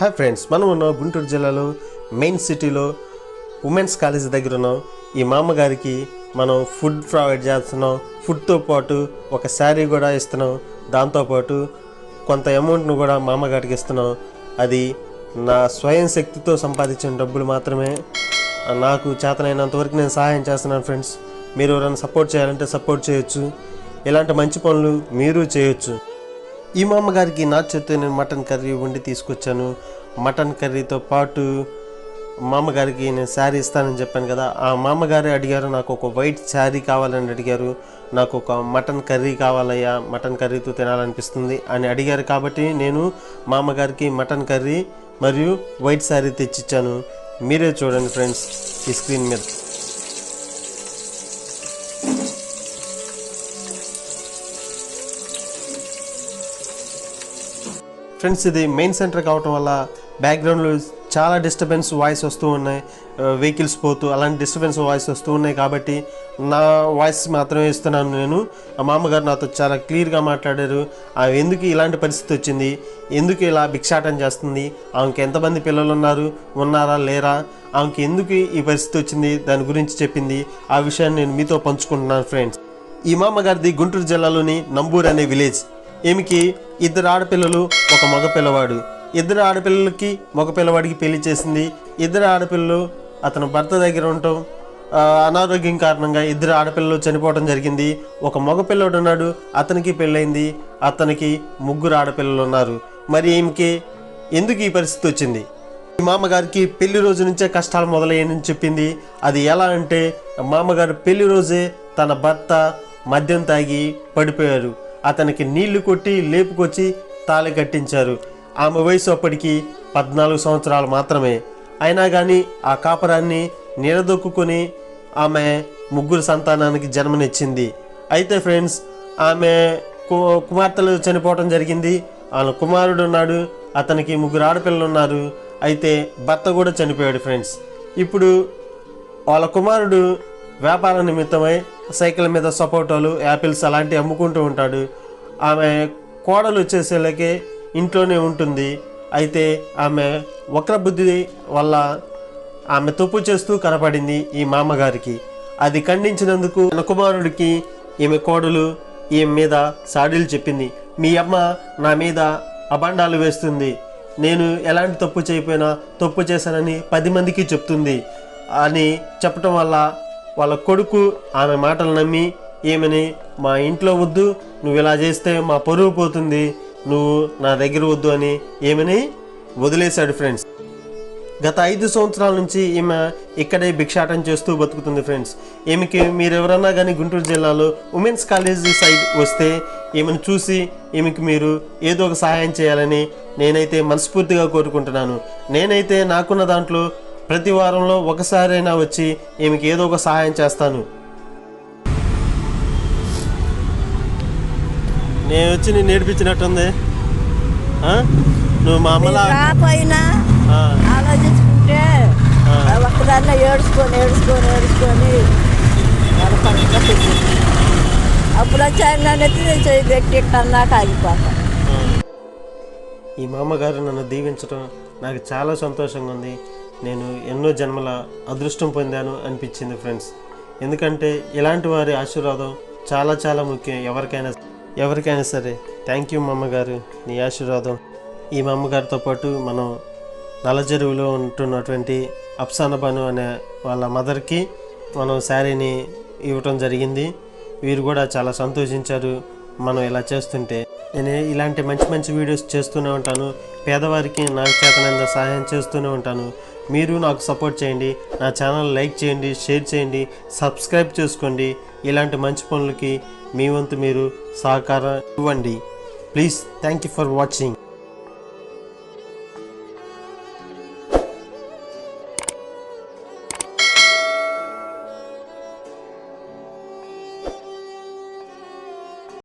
Hi friends మనం ఉన్న గుంటూరు జిల్లాలో మెయిన్ సిటీలో ఉమెన్స్ కాలేజ్ దగ్గర ఉన్నాం. ఈ మామగారికి మనం ఫుడ్ ప్రొవైడ్ చేస్తున్నాం. ఫుడ్తో పాటు ఒక శారీ కూడా ఇస్తున్నాం. దాంతోపాటు కొంత అమౌంట్ను కూడా మామగారికి ఇస్తున్నాం. అది నా స్వయం శక్తితో సంపాదించిన డబ్బులు మాత్రమే. నాకు చేతనైనంత వరకు నేను సహాయం చేస్తున్నాను ఫ్రెండ్స్ మీరు ఎవరైనా సపోర్ట్ చేయాలంటే సపోర్ట్ చేయొచ్చు. ఇలాంటి మంచి పనులు మీరు చేయొచ్చు. ఈ మామగారికి నా చేతితో నేను మటన్ కర్రీ వండి తీసుకొచ్చాను. మటన్ కర్రీతో పాటు మామగారికి నేను శారీ ఇస్తానని చెప్పాను కదా ఆ మామగారు అడిగారు నాకు ఒక వైట్ శారీ కావాలని అడిగారు నాకు ఒక మటన్ కర్రీ కావాలయ్యా మటన్ కర్రీతో తినాలనిపిస్తుంది అని అడిగారు కాబట్టి నేను మామగారికి మటన్ కర్రీ మరియు వైట్ శారీ తెచ్చిచ్చాను. మీరే చూడండి ఫ్రెండ్స్ ఈ స్క్రీన్ మీద. ఫ్రెండ్స్ ఇది మెయిన్ సెంటర్ కావటం వల్ల బ్యాక్గ్రౌండ్లో చాలా డిస్టర్బెన్స్ వాయిస్ వస్తూ ఉన్నాయి. Uh, వెహికల్స్ పోతూ అలాంటి డిస్టర్బెన్స్ వాయిస్ వస్తూ ఉన్నాయి కాబట్టి నా వాయిస్ మాత్రమే ఇస్తున్నాను నేను. మా మామగారు నాతో చాలా క్లియర్గా మాట్లాడారు. ఆమె ఎందుకు ఇలాంటి పరిస్థితి వచ్చింది? ఎందుకు ఇలా భిక్షాటం చేస్తుంది? ఆమెకి ఎంతమంది పిల్లలు ఉన్నారు? ఉన్నారా? లేరా? ఆమెకి ఎందుకు ఈ పరిస్థితి వచ్చింది? దాని గురించి చెప్పింది. ఆ విషయాన్ని నేను మీతో పంచుకుంటున్నాను ఫ్రెండ్స్ ఈ మామగారిది గుంటూరు జిల్లాలోని నంబూర్ అనే విలేజ్ ఈమెకి ఇద్దరు ఆడపిల్లలు ఒక మగ పిల్లవాడు. ఇద్దరు ఆడపిల్లలకి మగ పిల్లవాడికి పెళ్ళి చేసింది ఇద్దరు ఆడపిల్లలు అతని భర్త దగ్గర ఉండటం అనారోగ్యం కారణంగా ఇద్దరు ఆడపిల్లలు చనిపోవడం జరిగింది. ఒక మగ పిల్లడు ఉన్నాడు అతనికి పెళ్ళైంది అతనికి ముగ్గురు ఆడపిల్లలు ఉన్నారు. మరి ఈమెకి ఎందుకు ఈ పరిస్థితి వచ్చింది? ఈ మామగారికి పెళ్ళి రోజు నుంచే కష్టాలు మొదలయ్యాయని చెప్పింది. అది ఎలా అంటే మామగారు పెళ్ళి రోజే తన భర్త మద్యం తాగి పడిపోయారు. అతనికి నీళ్ళు కొట్టి లేపుకొచ్చి తాళి కట్టించారు. ఆమె వయసు అప్పటికి పద్నాలుగు సంవత్సరాలు మాత్రమే. అయినా కానీ ఆ కాపరాన్ని నిలదొక్కుని ఆమె ముగ్గురు సంతానానికి జన్మనిచ్చింది. అయితే ఫ్రెండ్స్ ఆమె కు- కుమార్తెలు చనిపోవటం జరిగింది. వాళ్ళ కుమారుడు ఉన్నాడు అతనికి ముగ్గురు ఆడపిల్లలు ఉన్నారు అయితే భర్త కూడా చనిపోయాడు ఫ్రెండ్స్. ఇప్పుడు వాళ్ళ కుమారుడు వ్యాపార నిమిత్తమై సైకిల్ మీద సపోటాలు యాపిల్స్ అలాంటివి అమ్ముకుంటూ ఉంటాడు. ఆమె కోడలు వచ్చేసేళ్ళకి ఇంట్లోనే ఉంటుంది. అయితే ఆమె వక్రబుద్ధి వల్ల ఆమె తప్పు చేస్తూ కనపడింది ఈ మామగారికి. అది ఖండించినందుకు తన కుమారుడికి ఈమె కోడలు ఈమె మీద సాడీలు చెప్పింది. మీ అమ్మ నా మీద అబండాలు వేస్తుంది. నేను ఎలాంటి తప్పు చేయకపోయినా తప్పు చేశానని పది మందికి చెప్తుంది అని చెప్పటం వల్ల వాళ్ళ కొడుకు ఆమె మాటలు నమ్మి ఏమని మా ఇంట్లో వద్దు నువ్వు ఇలా చేస్తే మా పరువు పోతుంది నువ్వు నా దగ్గర వద్దు అని ఏమని వదిలేశాడు ఫ్రెండ్స్. గత ఐదు సంవత్సరాల నుంచి ఈమె ఇక్కడే భిక్షాటం చేస్తూ బతుకుతుంది ఫ్రెండ్స్. ఈమెకి మీరు ఎవరన్నా కానీ గుంటూరు జిల్లాలో ఉమెన్స్ కాలేజీ సైడ్ వస్తే ఈమెను చూసి ఈమెకి మీరు ఏదో ఒక సహాయం చేయాలని నేనైతే మనస్ఫూర్తిగా కోరుకుంటున్నాను. నేనైతే నాకున్న దాంట్లో ప్రతి వారంలో ఒకసారైనా వచ్చి ఈమెకి ఏదో ఒక సహాయం చేస్తాను. నేను వచ్చి నేను నేర్పించినట్టుంది? నువ్వు మా అమ్మలా రాపోయినా ఆలోచించుకుంటే. ఒక్కదాన్ని ఏడుచుకొని ఏడుచుకొని ఏడుచుకొని అప్పుడు వచ్చాయి నన్ను ఎత్తి నేను చేయి పెట్టి కన్నాక ఆగిపోతాను ఈ మామగారు నన్ను దీవించడం నాకు చాలా సంతోషంగా ఉంది. నేను ఎన్నో జన్మల అదృష్టం పొందాను అనిపించింది ఫ్రెండ్స్. ఎందుకంటే ఇలాంటి వారి ఆశీర్వాదం చాలా చాలా ముఖ్యం. ఎవరికైనా ఎవరికైనా సరే. థ్యాంక్ యూ అమ్మగారు నీ ఆశీర్వాదం. ఈ మా అమ్మగారితో పాటు మనం నల్లచెరువులో ఉంటున్నటువంటి అప్సాన బను అనే వాళ్ళ మదర్కి మనం శారీని ఇవ్వటం జరిగింది. వీరు కూడా చాలా సంతోషించారు మనం ఇలా చేస్తుంటే. నేను ఇలాంటి మంచి మంచి వీడియోస్ చేస్తూనే ఉంటాను. పేదవారికి నాకు చేతనంత సహాయం చేస్తూనే ఉంటాను. మీరు నాకు సపోర్ట్ చేయండి నా ఛానల్ లైక్ చేయండి షేర్ చేయండి సబ్స్క్రైబ్ చేసుకోండి. ఇలాంటి మంచి పనులకి మీ వంతు మీరు సహకారం ఇవ్వండి. Please thank you for watching